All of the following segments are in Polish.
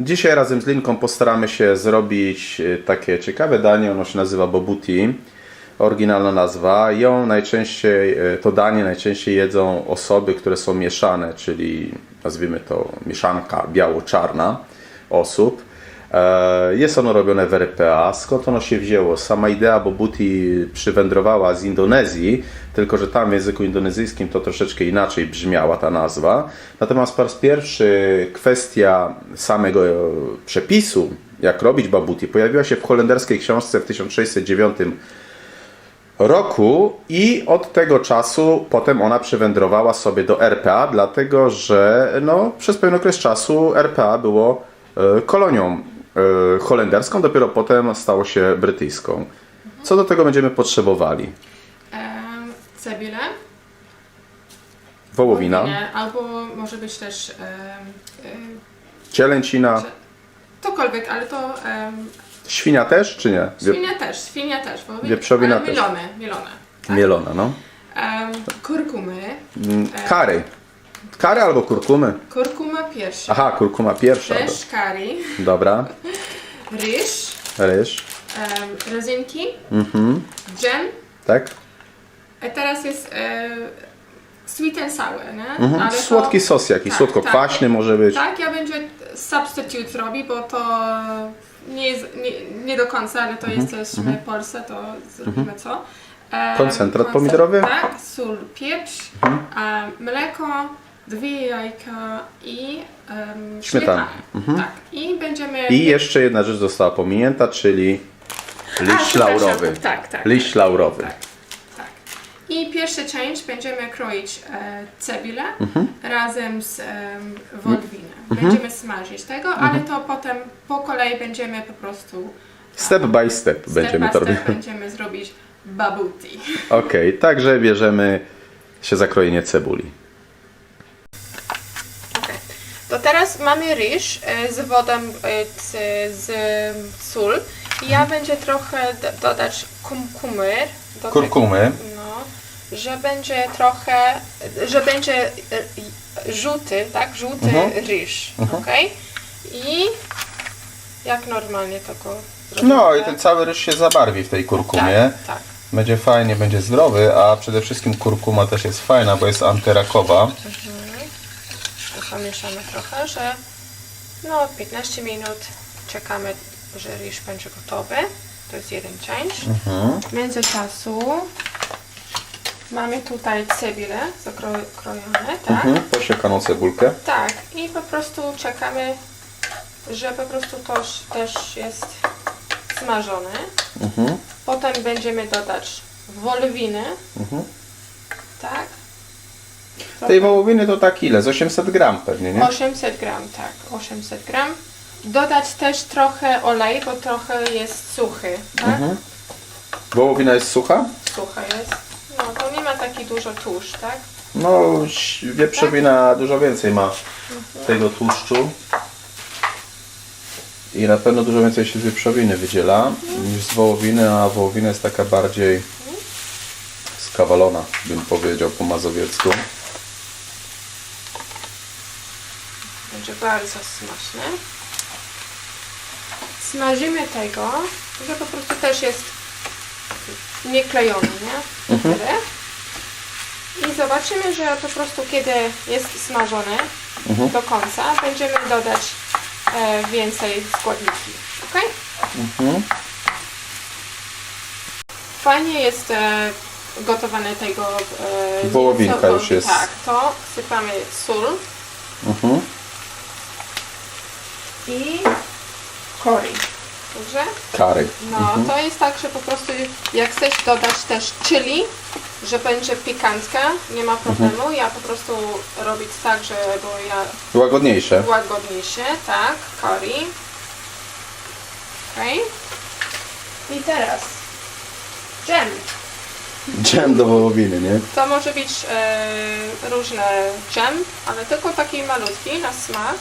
Dzisiaj razem z Linką postaramy się zrobić e, takie ciekawe danie. Ono się nazywa bobuti. Oryginalna nazwa. Ją najczęściej, e, to danie najczęściej jedzą osoby, które są mieszane, czyli nazwijmy to mieszanka biało-czarna osób. E, Jest ono robione w RPA. Skąd ono się wzięło? Sama idea bobuti przywędrowała z Indonezji, tylko że tam w języku indonezyjskim to troszeczkę inaczej brzmiała ta nazwa. Natomiast po raz pierwszy kwestia samego przepisu, jak robić babuti, pojawiła się w holenderskiej książce w 1609 roku i od tego czasu potem ona przywędrowała sobie do RPA, dlatego że no, przez pewien okres czasu RPA było e, kolonią holenderską, dopiero potem stało się brytyjską. Co do tego będziemy potrzebowali? Em, cebulę. Wołowina, Albo może być też em, cielęcina, cokolwiek, ale to świnia też czy nie? Wie- świnia też, świnia też. wołowina, Wieprzowina ale też. Mielone, mielone. Mielona, no. Em, kurkumy. Mm, Kary. Kary albo kurkumy? Kurkuma pierwsza. Aha, kurkuma pierwsza. Też curry. Dobra. Ryż. Ryż. em, rozynki. Mhm. Dżem. Tak? A teraz jest e, sweet and sour, nie? Mhm. Ale to- Słodki sos jakiś, tak, słodko-kwaśny tak. może być. Tak, ja będzie substitute robi, bo to nie jest nie, nie do końca, ale to jesteśmy w Polsce, to zrobimy co? Em, Mhm. Koncentrat pomidorowy? Mhm. Tak, sól, pieprz, em, mleko, dwie jajka i um, Śmietana. śmietana. Tak, i będziemy... I jeszcze jedna rzecz została pominięta, czyli A, liść przepraszam. laurowy. Tak, tak. Liść laurowy. Tak, tak. I pierwszy część będziemy kroić e, cebulę Mhm. razem z wołowinę. Będziemy smażyć tego, Mhm. ale to potem po kolei będziemy po prostu Step by step step będziemy by to robić. będziemy zrobić babuti. Okej, także bierzemy się za krojenie cebuli. To teraz mamy ryż e, z wodą, e, z, z sól. I ja będzie trochę dodać kumkumy. do Kurkumy. Tego, no, że będzie trochę, że będzie e, żółty, tak? Żółty Mhm. ryż, Mhm. okej? I jak normalnie tego zrobimy. No i ten cały ryż się zabarwi w tej kurkumie. Tak, tak. Będzie fajnie, będzie zdrowy, a przede wszystkim kurkuma też jest fajna, bo jest antyrakowa. Mhm. To zamieszamy trochę, że no 15 minut czekamy, że ryż będzie gotowy. To jest jeden część. Mhm. W międzyczasu mamy tutaj cebulę zakrojone, tak? Mhm. Posiekaną cebulkę. Tak, i po prostu czekamy, że po prostu to też jest smażone. Mhm. Potem będziemy dodać wołowiny, Mhm. tak? Tej wołowiny to tak ile? Z 800 gram pewnie, nie? 800 gram, tak, 800 gram. Dodać też trochę olej, bo trochę jest suchy, tak? Mhm. Wołowina jest sucha? Sucha jest. No, to nie ma taki dużo tłuszcz, tak? No, wieprzowina dużo więcej ma tego tłuszczu. I na pewno dużo więcej się z wieprzowiny wydziela niż z wołowiny, a wołowina jest taka bardziej skawalona, bym powiedział po mazowiecku. Będzie bardzo smaczne. Smażymy tego, że po prostu też jest nieklejony, nie? Tyle. I zobaczymy, że po prostu kiedy jest smażone do końca, będziemy dodać e, więcej składniki. Ok? Mhm. Fajnie jest e, gotowane tego e, Wołowinka już jest. Tak, to sypamy sól Mhm. I curry. Dobrze? Kary. No, to jest tak, że po prostu jak chcesz dodać też chili, że będzie pikantka, nie ma problemu. Ja po prostu robić tak, że bo ja Łagodniejsze. łagodniejsze, tak, curry. Okej. I teraz dżem. Dżem do wołowiny, nie? To może być e, różne dżem, ale tylko taki malutki na smak.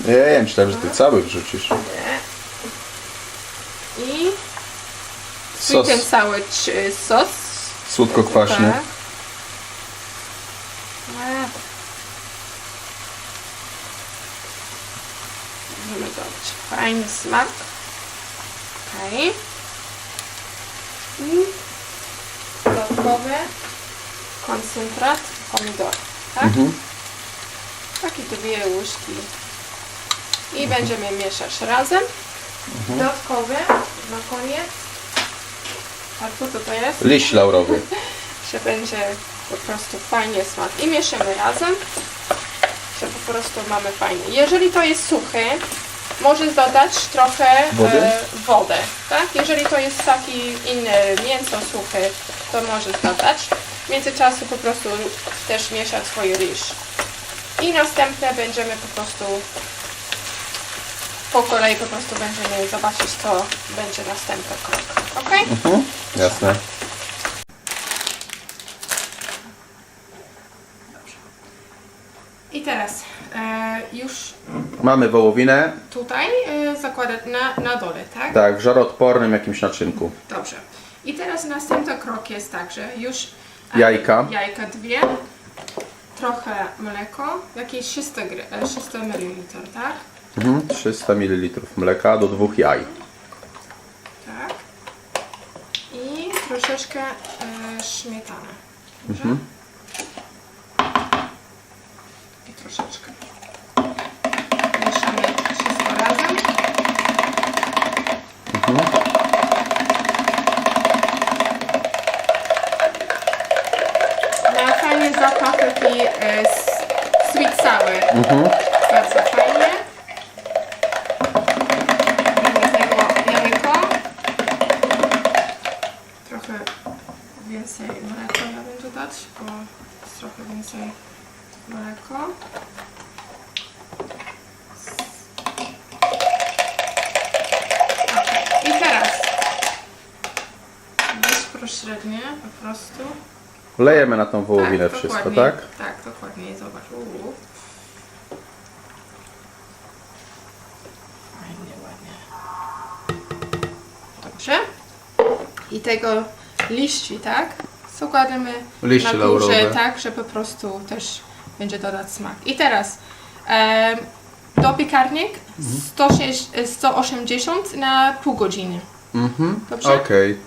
Nie, myślałem, że ty cały wrzucisz. Nie. I Sos sweet and sour ch- sos. słodko-kwaśny. Tak. E, Możemy dodać fajny smak. Okej. I dodatkowy koncentrat pomidor. Tak? Takie dwie łyżki. I będziemy mieszać razem. Dodatkowy na koniec. A co to, to jest? Liść laurowy. że będzie po prostu fajnie smak. I mieszymy razem, że po prostu mamy fajnie. Jeżeli to jest suchy, możesz dodać trochę Wody? e, wodę, tak? Jeżeli to jest taki inny mięso suchy, to możesz dodać. W międzyczasie po prostu też mieszać swój ryż. I następne będziemy po prostu po kolei po prostu będziemy zobaczyć, co będzie następny krok. Ok? Mhm. Jasne. I teraz e, już Mamy wołowinę, tutaj e, zakładać na, na dole, tak? tak, w żaroodpornym jakimś naczynku. Dobrze. I teraz następny krok jest tak, że już e, Jajka. jajka dwie, trochę mleko, jakieś 300, gr- e, 300 ml, tak? Mhm. 300 ml mleka do dwóch jaj. Tak. I troszeczkę e, śmietany. Dobrze? I sour. Bardzo fajnie. Mamy tego jajko. Trochę więcej mleka ja bym dodać, bo jest trochę więcej mleko. Okay. I teraz bezpośrednie po prostu. Lejemy na tą wołowinę wszystko, dokładnie. tak? Tak, dokładnie. Zobacz. Uuu. Dobrze. I tego liści, tak? Zakładamy Liście na górze, laurowe. tak, że po prostu też będzie dodać smak. I teraz em, do piekarnik 106, 180 na pół godziny. Mhm. Dobrze? Okej.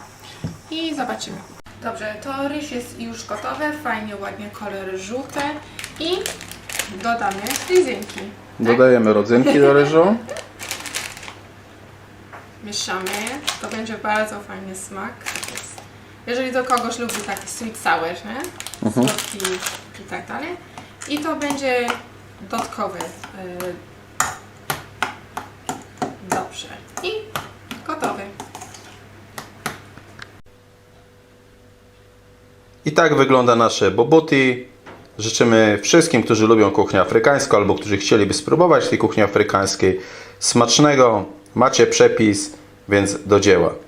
I zobaczymy. Dobrze, to ryż jest już gotowy, fajnie, ładnie kolor żółte i dodamy ryzynki. Tak? Dodajemy rodzynki do ryżu. Mieszamy, to będzie bardzo fajny smak. Jest- Jeżeli do kogoś lubi taki sweet sour, nie? Słodki i tak dalej. I to będzie dodatkowy. y, Dobrze. I gotowy. I tak wygląda nasze bobuti. Życzymy wszystkim, którzy lubią kuchnię afrykańską albo którzy chcieliby spróbować tej kuchni afrykańskiej smacznego. Macie przepis, więc do dzieła.